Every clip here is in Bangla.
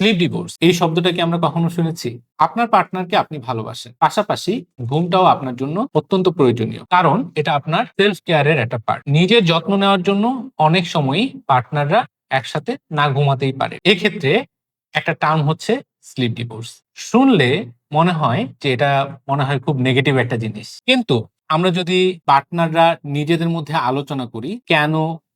স্লিপ ডিভোর্স এই শব্দটা কি আমরা কখনো শুনেছি? আপনার পার্টনারকে আপনি ভালোবাসেন। পাশাপাশি ঘুমটাও আপনার জন্য অত্যন্ত প্রয়োজনীয়। কারণ এটা আপনার সেলফ কেয়ারের একটা পার্ট নিজের যত্ন নেওয়ার জন্য অনেক সময়ই পার্টনাররা একসাথে না ঘুমাতেই পারে। এক্ষেত্রে একটা টার্ম হচ্ছে স্লিপ ডিভোর্স শুনলে মনে হয় যে এটা মনে হয় খুব নেগেটিভ একটা জিনিস। কিন্তু আমরা যদি পার্টনাররা নিজেদের মধ্যে আলোচনা করি, কেন,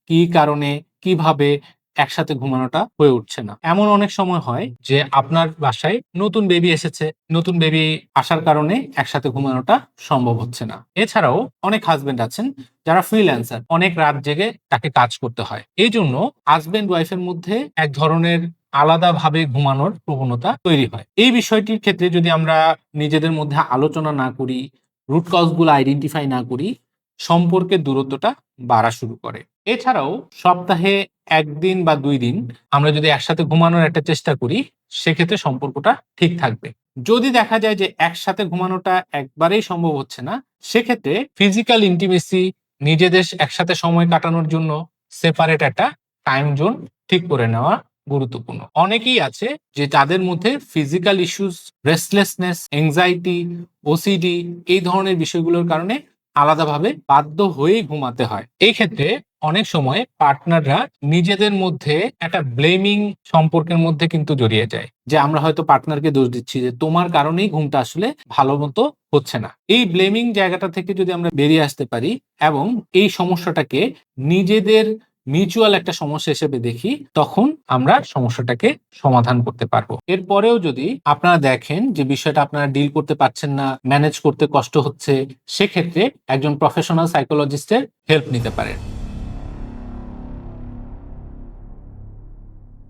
কি কারণে, কীভাবে একসাথে ঘুমানোটা হয়ে উঠছে না। এমন অনেক সময় হয় যে আপনার বাসায় নতুন বেবি এসেছে, নতুন বেবি আসার কারণে একসাথে ঘুমানোটা সম্ভব হচ্ছে না। এছাড়াও অনেক হাজবেন্ড আছেন যারা ফ্রিল্যান্সার অনেক রাত জেগে তাকে কাজ করতে হয়। এই জন্য হাজবেন্ড ওয়াইফের মধ্যে এক ধরনের আলাদাভাবে ঘুমানোর প্রবণতা তৈরি হয়। এই বিষয়টির ক্ষেত্রে যদি আমরা নিজেদের মধ্যে আলোচনা না করি রুট কজগুলো আইডেন্টিফাই না করি, সম্পর্কের দূরত্বটা বাড়া শুরু করে। এছাড়াও সপ্তাহে একদিন বা দুই দিন আমরা যদি একসাথে ঘুমানোর একটা চেষ্টা করি, সেক্ষেত্রে সম্পর্কটা ঠিক থাকবে। যদি দেখা যায় যে একসাথে ঘুমানোটা একবারেই সম্ভব হচ্ছে না, সেক্ষেত্রে ফিজিক্যাল ইন্টিমেসি নিজেদের একসাথে সময় কাটানোর জন্য সেপারেট একটা টাইম জোন ঠিক করে নেওয়া গুরুত্বপূর্ণ। অনেকেই আছে যে তাদের মধ্যে physical issues restlessness anxiety OCD এই ধরনের বিষয়গুলোর কারণে আলাদাভাবে বাধ্য হয়েই ঘুমাতে হয়। এই ক্ষেত্রে অনেক সময় পার্টনাররা নিজেদের মধ্যে একটা ব্লেমিং সম্পর্কের মধ্যে কিন্তু জড়িয়ে যায়। যে আমরা হয়তো পার্টনারকে দোষ দিচ্ছি যে তোমার কারণেই ঘুমটা আসলে ভালো মতো হচ্ছে না। এই ব্লেমিং জায়গাটা থেকে যদি আমরা বেরিয়ে আসতে পারি এবং এই সমস্যাটাকে নিজেদের মিউচুয়াল একটা সমস্যা হিসেবে দেখি, তখন আমরা সমস্যাটাকে সমাধান করতে পারব। এরপরেও যদি আপনারা দেখেন যে বিষয়টা আপনারা ডিল করতে পারছেন না, ম্যানেজ করতে কষ্ট হচ্ছে, সেক্ষেত্রে একজন প্রফেশনাল সাইকোলজিস্টের হেল্প নিতে পারেন।